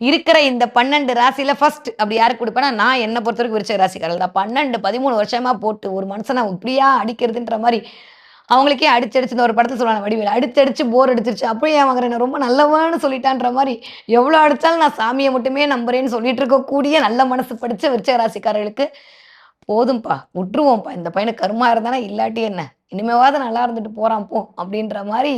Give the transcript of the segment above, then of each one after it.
இருக்கிற இந்த பன்னெண்டு ராசியில ஃபர்ஸ்ட் அப்படி யாருக்கு கொடுப்பேன்னா நான் என்னை பொறுத்த வரைக்கும் விருச்சக ராசிக்காரர்கள் தான். பன்னெண்டு பதிமூணு வருஷமா போட்டு ஒரு மனுஷனை இப்படியா அடிக்கிறதுன்ற மாதிரி அவங்களுக்கே அடிச்சடிச்சு இந்த ஒரு படத்தில் சொல்லுவாங்க வடிவேல் அடிச்சடிச்சு போர் அடிச்சிருச்சு அப்படியே வாங்குறேன் ரொம்ப நல்லவன்னு சொல்லிட்டான்ற மாதிரி எவ்வளோ அடித்தாலும் நான் சாமியை மட்டுமே நம்புறேன்னு சொல்லிட்டு இருக்கக்கூடிய நல்ல மனசு படிச்ச விருச்ச ராசிக்காரர்களுக்கு போதும்ப்பா விட்டுருவோம்ப்பா இந்த பையனுக்கு கருமா இருந்தானா இல்லாட்டி என்ன? இனிமேவாவது நல்லா இருந்துட்டு போறான் போ அப்படின்ற மாதிரி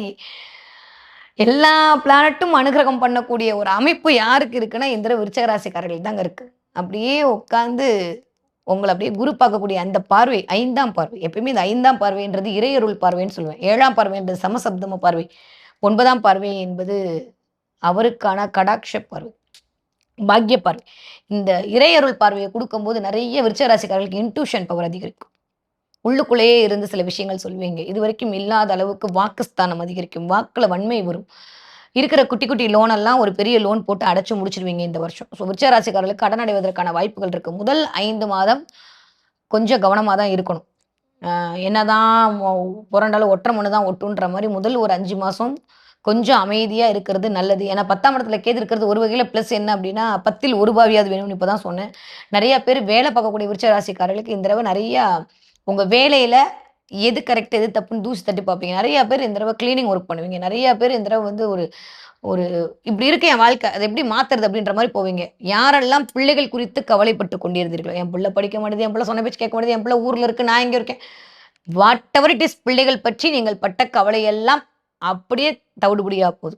எல்லா பிளானட்டும் அனுகிரகம் பண்ணக்கூடிய ஒரு அமைப்பு யாருக்கு இருக்குன்னா இந்த விருச்சகராசிக்காரர்கள் தாங்க இருக்கு. அப்படியே உட்காந்து உங்களை அப்படியே குரு பார்க்கக்கூடிய அந்த பார்வை ஐந்தாம் பார்வை. எப்பயுமே இந்த ஐந்தாம் பார்வைன்றது இறையருள் பார்வைன்னு சொல்லுவேன். ஏழாம் பார்வைன்றது சமசப்தம பார்வை. ஒன்பதாம் பார்வை என்பது அவருக்கான கடாட்ச பார்வை பாக்கிய பார்வை. இந்த இறையருள் பார்வையை கொடுக்கும்போது நிறைய விருச்சகராசிக்காரர்களுக்கு இன்ட்யூஷன் பவர் அதிகரிக்கும். உள்ளுக்குள்ளேயே இருந்து சில விஷயங்கள் சொல்லுவீங்க. இது வரைக்கும் இல்லாத அளவுக்கு வாக்குஸ்தானம் அதிகரிக்கும். வாக்கில் வன்மை வரும். இருக்கிற குட்டி குட்டி லோன் எல்லாம் ஒரு பெரிய லோன் போட்டு அடைச்சு முடிச்சிருவீங்க இந்த வருஷம். ஸோ விருச்சராசிக்காரர்களுக்கு கடன் அடைவதற்கான வாய்ப்புகள் இருக்கு. முதல் ஐந்து மாதம் கொஞ்சம் கவனமாக தான் இருக்கணும். என்னதான் புரண்டாலும் ஒற்றை மண்ணு தான் ஒட்டுன்ற மாதிரி முதல் ஒரு அஞ்சு மாதம் கொஞ்சம் அமைதியாக இருக்கிறது நல்லது. ஏன்னா பத்தாம் இடத்துல கேது இருக்கிறது ஒரு வகையில் ப்ளஸ் என்ன அப்படின்னா பத்தில் ஒரு பாவியாவது வேணும்னு இப்போ தான் சொன்னேன். நிறைய பேர் வேலை பார்க்கக்கூடிய விருச்சக ராசிக்காரர்களுக்கு இந்த தடவை நிறையா உங்கள் வேலையில் எது கரெக்ட் எது தப்புன்னு தூசி தட்டி பார்ப்பீங்க. நிறைய பேர் இந்த தடவை க்ளீனிங் ஒர்க் பண்ணுவீங்க. நிறைய பேர் இந்த தடவை வந்து ஒரு ஒரு இப்படி இருக்க என் வாழ்க்கை அதை எப்படி மாத்துறது அப்படின்ற மாதிரி போவீங்க. யாரெல்லாம் பிள்ளைகள் குறித்து கவலைப்பட்டு கொண்டிருந்தீர்களோ என் பிள்ளை படிக்க மாட்டேது என் பிள்ளை சொன்ன பேச்சு கேட்க மாட்டேது என் பிள்ளை ஊரில் இருக்கு நான் இங்க இருக்கேன். வாட் எவர் இட் இஸ் பிள்ளைகள் பற்றி நீங்கள் பட்ட கவலையெல்லாம் அப்படியே தவிடுபடியாக போகுது